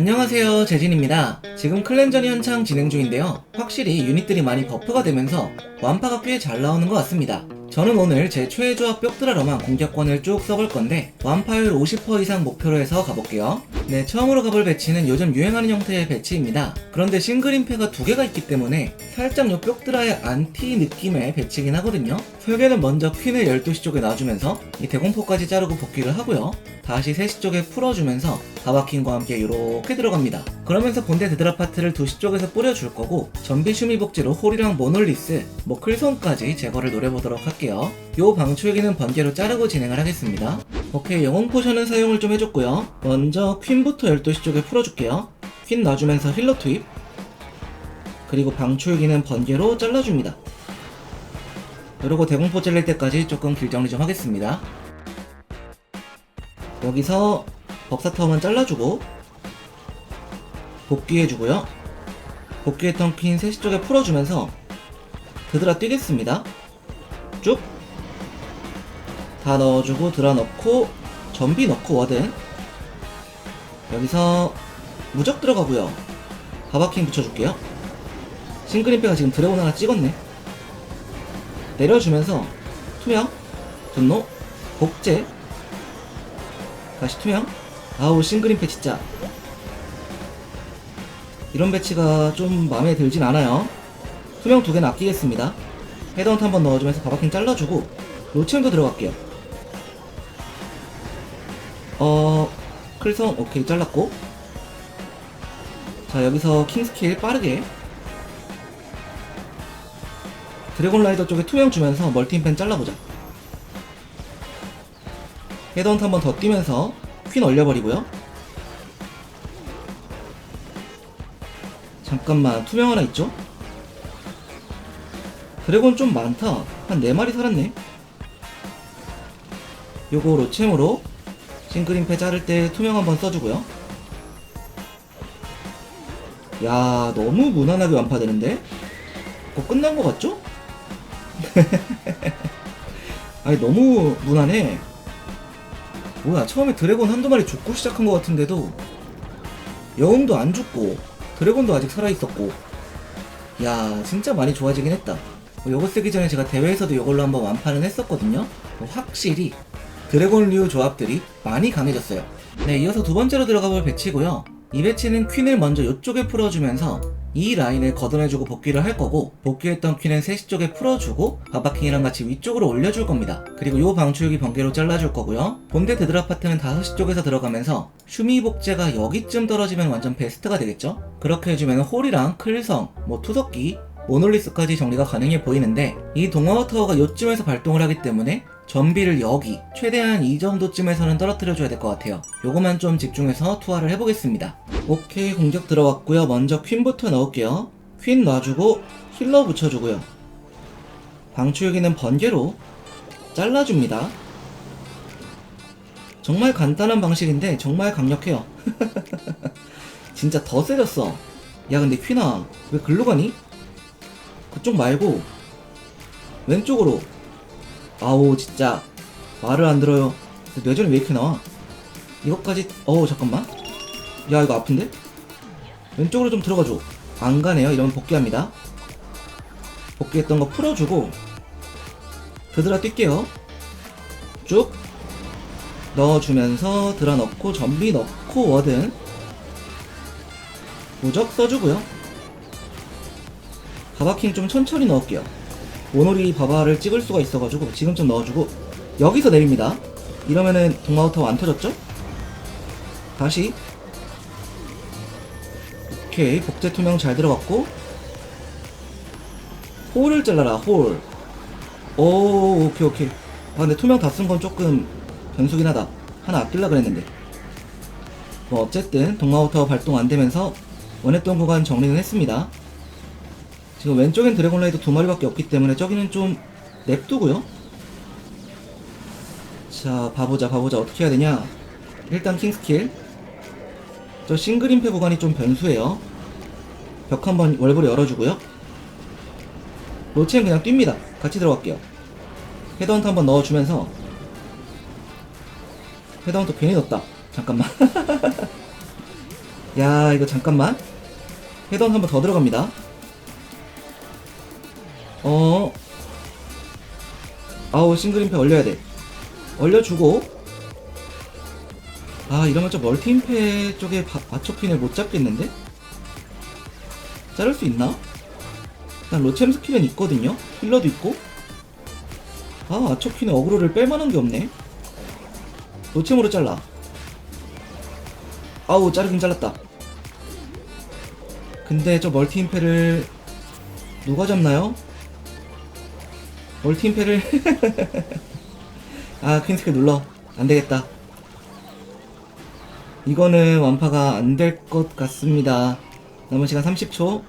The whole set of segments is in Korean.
안녕하세요 재진입니다. 지금 클랜전이 한창 진행 중인데요. 확실히 유닛들이 많이 버프가 되면서 완파가 꽤 잘 나오는 것 같습니다 저는 오늘 제 최애 조합 벽드라로만 공격권을 쭉 써볼 건데 완파율 50% 이상 목표로 해서 가볼게요 네 처음으로 가볼 배치는 요즘 유행하는 형태의 배치입니다 그런데 싱글임패가 두 개가 있기 때문에 살짝 요 벽드라의 안티 느낌의 배치긴 하거든요 설계는 먼저 퀸을 12시 쪽에 놔주면서 이 대공포까지 자르고 복귀를 하고요 다시 3시 쪽에 풀어주면서 바바킨과 함께 이렇게 들어갑니다. 그러면서 본대 드드라 파트를 2시 쪽에서 뿌려줄 거고 전비 슈미 복제로 홀이랑 모놀리스, 뭐 클손까지 제거를 노려보도록 할게요. 요 방출기는 번개로 자르고 진행을 하겠습니다. 오케이 영웅 포션은 사용을 좀 해줬고요. 먼저 퀸부터 12시 쪽에 풀어줄게요. 퀸 놔주면서 힐러 투입 그리고 방출기는 번개로 잘라줍니다. 그리고 대공포 잘릴 때까지 조금 길 정리 좀 하겠습니다. 여기서 법사타워만 잘라주고 복귀해주고요. 복귀했던 퀸 3시 쪽에 풀어주면서 드드라 뛰겠습니다. 쭉. 다 넣어주고 드라 넣고 전비 넣고 워든 여기서 무적 들어가고요. 바바킹 붙여줄게요. 싱글림pe가 지금 드래곤 하나 찍었네. 내려주면서 투명, 분노, 복제 다시 투명 아우 패 진짜 이런 배치가 좀 마음에 들진 않아요 투명 두 개는 아끼겠습니다 헤드헌트 한번 넣어주면서 바바킹 잘라주고 로치형도 들어갈게요 어... 클성 오케이 잘랐고 자 여기서 킹스킬 빠르게 드래곤 라이더 쪽에 투명 주면서 멀티인펜 잘라보자 헤드헌트 한번 더 뛰면서 퀸 얼려버리고요. 잠깐만 투명 하나 있죠? 드래곤 좀 많다. 한 4마리 살았네. 요거 로챔으로 싱크림패 자를 때 투명 한번 써주고요. 야 너무 무난하게 완파되는데? 그거 끝난 거 같죠? 아니 너무 무난해. 뭐야 처음에 드래곤 한두 마리 죽고 시작한 것 같은데도 여웅도 안 죽고 드래곤도 아직 살아있었고 야 진짜 많이 좋아지긴 했다 뭐 요거 쓰기 전에 제가 대회에서도 요걸로 한번 완판은 했었거든요 뭐 확실히 드래곤류 조합들이 많이 강해졌어요 네 이어서 두 번째로 들어가 볼 배치고요 이 배치는 퀸을 먼저 이쪽에 풀어주면서 이 라인을 걷어내주고 복귀를 할 거고 복귀했던 퀸은 3시 쪽에 풀어주고 바바킹이랑 같이 위쪽으로 올려줄 겁니다. 그리고 요 방출기 번개로 잘라줄 거고요. 본대 드드라 파트는 5시 쪽에서 들어가면서 슈미 복제가 여기쯤 떨어지면 완전 베스트가 되겠죠? 그렇게 해주면 홀이랑 클성, 뭐 투석기, 모놀리스까지 정리가 가능해 보이는데 이 동화어 타워가 요쯤에서 발동을 하기 때문에 전비를 여기 최대한 이 정도쯤에서는 떨어뜨려 줘야 될 것 같아요. 요거만 좀 집중해서 투하를 해보겠습니다. 오케이 공격 들어왔고요. 먼저 퀸부터 넣을게요. 퀸 놔주고 힐러 붙여주고요. 방출기는 번개로 잘라줍니다. 정말 간단한 방식인데 정말 강력해요. 진짜 더 세졌어. 야 근데 퀸아 왜 글로 가니? 그쪽 말고 왼쪽으로 아우 진짜 말을 안 들어요. 뇌전이 왜 이렇게 나와? 이것까지 어우 잠깐만. 야 이거 아픈데? 왼쪽으로 좀 들어가줘. 안 가네요. 이러면 복귀합니다. 복귀했던 거 풀어주고 드드라 뛸게요. 쭉 넣어주면서 드라 넣고 전비 넣고 워든. 무적 써주고요 바바킹 좀 천천히 넣을게요. 모노리 바바를 찍을 수가 있어가지고 지금 좀 넣어주고 여기서 내립니다. 이러면은 동마우타워 안 터졌죠? 다시. 오케이. 복제 투명 잘 들어갔고. 홀을 잘라라 홀 오 오케이 오케이. 아 근데 투명 다 쓴 건 조금 변수긴 하다. 하나 아낄라 그랬는데. 뭐 어쨌든 동마우타워 발동 안 되면서 원했던 구간 정리는 했습니다 지금 왼쪽엔 드래곤라이더 두 마리밖에 없기 때문에 저기는 좀 냅두고요. 자, 봐보자, 봐보자. 어떻게 해야 되냐. 일단 킹스킬. 저 싱글임패 구간이 좀 변수예요. 벽 한번 월브를 열어주고요. 로체는 그냥 뜁니다. 같이 들어갈게요. 헤드헌트 한번 넣어주면서 헤드헌트 괜히 넣었다. 잠깐만. 야 이거 잠깐만 헤던 한번 더 들어갑니다 어? 아우 싱글 임팩 올려야 돼. 올려주고. 아 이러면 저 멀티 임팩 쪽에 바, 아초핀을 못 잡겠는데? 자를 수 있나? 일단 로챔 스킬은 있거든요. 힐러도 있고. 아 아초핀에 어그로를 뺄만한 게 없네. 로챔으로 잘라. 아우 자르긴 잘랐다. 근데 저 멀티 임패를 누가 잡나요? 멀티 임패를. 아 퀸스킬 눌러. 안되겠다. 이거는 완파가 안 될 것 같습니다. 남은 시간 30초.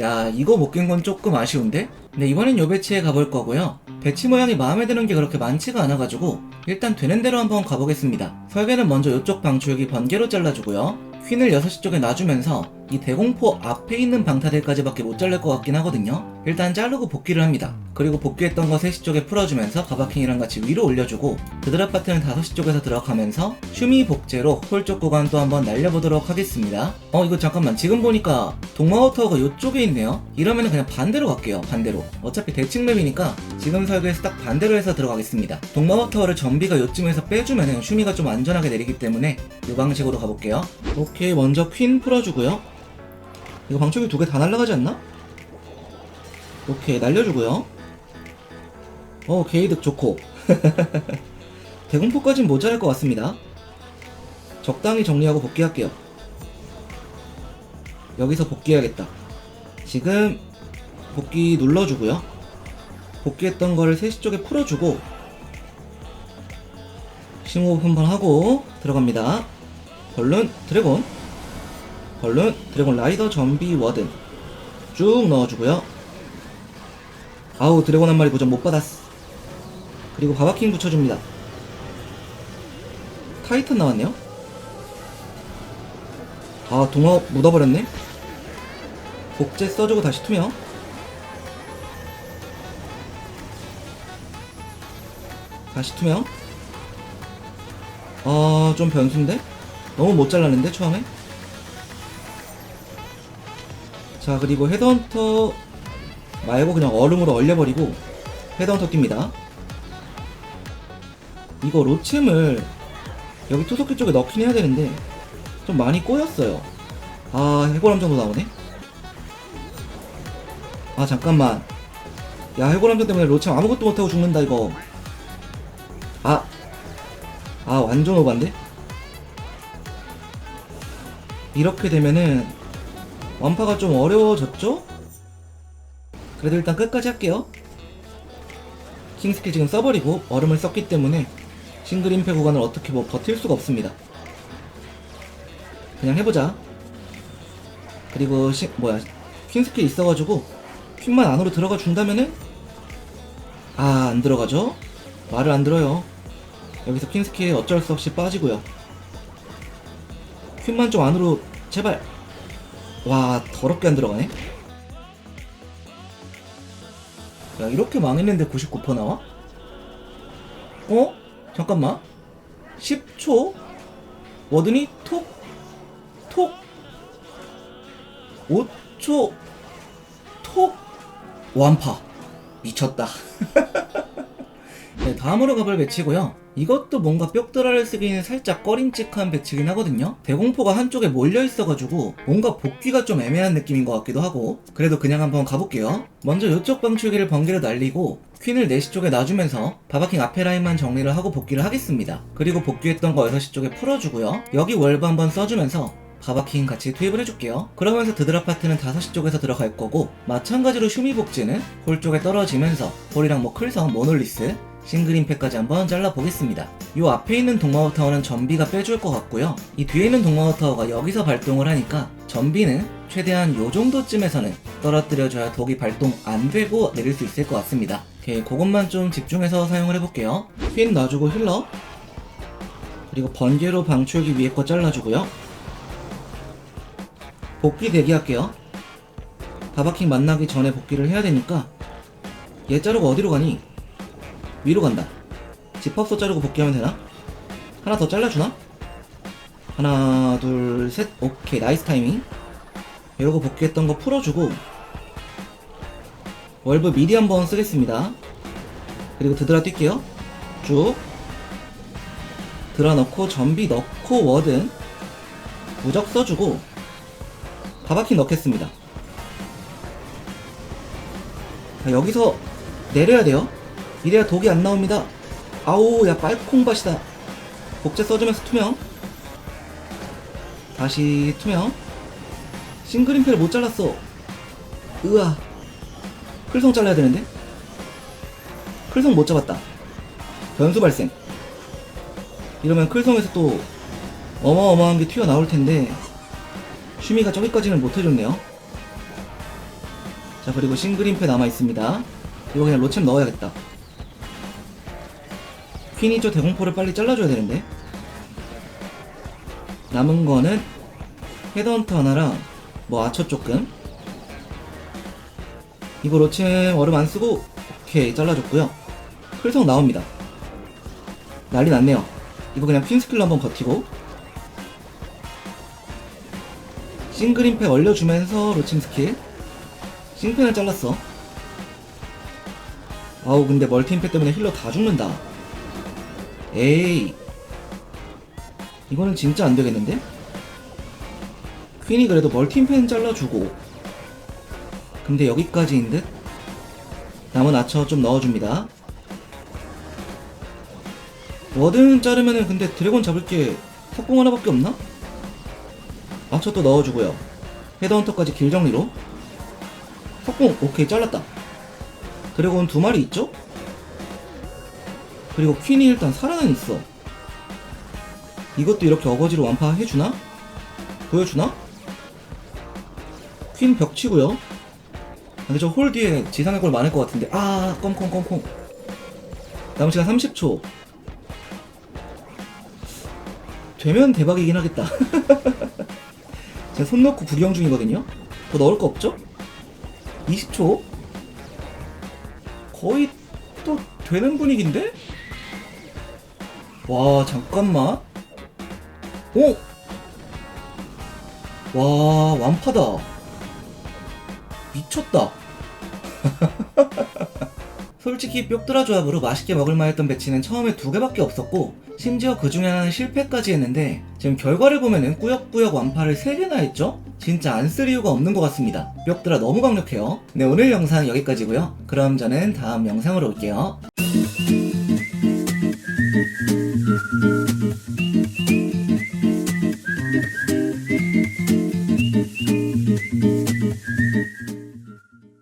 야 이거 못 깬 건 조금 아쉬운데? 네 이번엔 요 배치에 가볼 거고요. 배치 모양이 마음에 드는 게 그렇게 많지가 않아가지고 일단 되는 대로 한번 가보겠습니다. 설계는 먼저 이쪽 방출기 번개로 잘라주고요. 퀸을 6시 쪽에 놔주면서 이 대공포 앞에 있는 방타들까지밖에 못 자를 것 같긴 하거든요 일단 자르고 복귀를 합니다. 그리고 복귀했던 거 3시 쪽에 풀어주면서 바바킹이랑 같이 위로 올려주고 드드랍 파트는 5시 쪽에서 들어가면서 슈미 복제로 홀 쪽 구간 또 한번 날려보도록 하겠습니다. 어 이거 잠깐만. 지금 보니까 동마워 타워가 이쪽에 있네요. 이러면 그냥 반대로 갈게요. 반대로. 어차피 대칭 맵이니까 지금 설계에서 딱 반대로 해서 들어가겠습니다. 동마워 타워를 전비가 요쯤에서 빼주면은 슈미가 좀 안전하게 내리기 때문에 이 방식으로 가볼게요. 오케이. 먼저 퀸 풀어주고요. 이거 방충이 두 개 다 날라가지 않나? 오케이 날려주고요. 어 게이득 좋고. 대공포까진 모자랄 것 같습니다. 적당히 정리하고 복귀할게요. 여기서 복귀해야겠다. 지금 복귀 눌러주고요. 복귀했던 거를 3시 쪽에 풀어주고 심호흡 한 번 하고 들어갑니다. 벌룬 드래곤. 벌룬 드래곤 라이더 전비 워든. 쭉 넣어주고요 아우 드래곤 한 마리 고전 못 받았어. 그리고 바바킹 붙여줍니다. 타이탄 나왔네요? 아 동화 묻어버렸네? 복제 써주고 다시 투명? 다시 투명? 아좀 변수인데? 너무 못 잘랐는데 처음에? 자 그리고 헤드헌터 말고 그냥 얼음으로 얼려버리고 헤드헌터 낍니다. 이거 로챔을 여기 투석기 쪽에 넣긴 해야 되는데 좀 많이 꼬였어요. 아 해골함정도 나오네. 아 잠깐만. 야 해골함정 때문에 로챔 아무것도 못하고 죽는다 이거. 아. 아 완전 오반데? 이렇게 되면은 완파가 좀 어려워졌죠? 그래도 일단 끝까지 할게요. 킹스킬 지금 써버리고 얼음을 썼기 때문에 싱글 임페 구간을 어떻게 뭐 버틸 수가 없습니다. 그냥 해보자. 그리고 시, 뭐야 킹스킬 있어가지고 퀸만 안으로 들어가 준다면은 아 안 들어가죠? 말을 안 들어요. 여기서 킹스킬 어쩔 수 없이 빠지고요. 퀸만 좀 안으로 제발 와 더럽게 안 들어가네 야 이렇게 망했는데 99% 나와? 어? 잠깐만 10초? 워든이 톡? 톡? 5초? 톡? 완파 미쳤다 네, 다음으로 가볼 배치고요. 이것도 뭔가 뼈들알을 쓰기에는 살짝 꺼림칙한 배치긴 하거든요. 대공포가 한쪽에 몰려 있어가지고 뭔가 복귀가 좀 애매한 느낌인 것 같기도 하고 그래도 그냥 한번 가볼게요. 먼저 이쪽 방출기를 번개로 날리고 퀸을 4시 쪽에 놔주면서 바바킹 앞에 라인만 정리를 하고 복귀를 하겠습니다. 그리고 복귀했던 거 6시 쪽에 풀어주고요. 여기 월브 한번 써주면서 바바킹 같이 투입을 해줄게요. 그러면서 드드랍 파트는 5시 쪽에서 들어갈 거고 마찬가지로 슈미 복지는 홀 쪽에 떨어지면서 홀이랑 뭐 클성, 모놀리스 싱글 임팩까지 한번 잘라보겠습니다. 이 앞에 있는 동마워 타워는 전비가 빼줄 것 같고요. 이 뒤에 있는 동마워 타워가 여기서 발동을 하니까 전비는 최대한 요 정도쯤에서는 떨어뜨려줘야 독이 발동 안 되고 내릴 수 있을 것 같습니다. 오케이, 그것만 좀 집중해서 사용을 해볼게요. 퀸 놔주고 힐러 그리고 번개로 방출기 위에 거 잘라주고요. 복귀 대기할게요. 바바킹 만나기 전에 복귀를 해야 되니까 얘 자르고 어디로 가니? 위로 간다. 집합소 자르고 복귀하면 되나? 하나 더 잘라주나? 하나 둘 셋. 오케이 나이스 타이밍. 이러고 복귀했던 거 풀어주고 월브 미디 한번 쓰겠습니다. 그리고 드드라 뛸게요. 쭉. 드라 넣고 전비 넣고 워든. 무적 써주고 바바킹 넣겠습니다. 자, 여기서 내려야 돼요 이래야 독이 안 나옵니다. 아우 야 빨콩밭이다. 복제 써주면서 투명. 다시 투명. 싱글임패를 못 잘랐어. 으아. 클성 잘라야 되는데? 클성 못 잡았다. 변수 발생. 이러면 클성에서 또 어마어마한 게 튀어나올 텐데 슈미가 저기까지는 못 해줬네요. 자 그리고 싱글임패 남아있습니다. 이거 그냥 로챔 넣어야겠다 퀸이 저 대공포를 빨리 잘라줘야 되는데. 남은 거는 헤드헌터 하나랑 뭐 아처 조금. 이거 로챔 얼음 안 쓰고 오케이 잘라줬고요. 클성 나옵니다. 난리 났네요. 이거 그냥 퀸 스킬로 한번 버티고. 싱글임패 얼려주면서 로침 스킬. 싱펜을 잘랐어. 아우 근데 멀티임패 때문에 힐러 다 죽는다 에이 이거는 진짜 안 되겠는데? 퀸이 그래도 멀티임펜 잘라주고 근데 여기까지인 듯? 남은 아처 좀 넣어줍니다 워든 자르면은 근데 드래곤 잡을 게 석궁 하나밖에 없나? 아처 또 넣어주고요 헤드헌터까지 길 정리로 석궁 오케이 잘랐다 드래곤 두 마리 있죠? 그리고 퀸이 일단 살아는 있어 이것도 이렇게 어거지로 완파해주나? 보여주나? 퀸 벽치고요 근데 저 홀 뒤에 지상의 골 많을 것 같은데 아 껌콩껌콩 남은 시간 30초 되면 대박이긴 하겠다 제가 손 넣고 구경 중이거든요 더 넣을 거 없죠? 20초 거의 또 되는 분위기인데? 와 잠깐만. 오! 와 완파다. 미쳤다. 솔직히 뿅드라 조합으로 맛있게 먹을만 했던 배치는 처음에 두 개밖에 없었고 심지어 그 중에 하나는 실패까지 했는데 지금 결과를 보면은 꾸역꾸역 완파를 세 개나 했죠? 진짜 안 쓸 이유가 없는 것 같습니다. 뿅드라 너무 강력해요. 네 오늘 영상 여기까지고요. 그럼 저는 다음 영상으로 올게요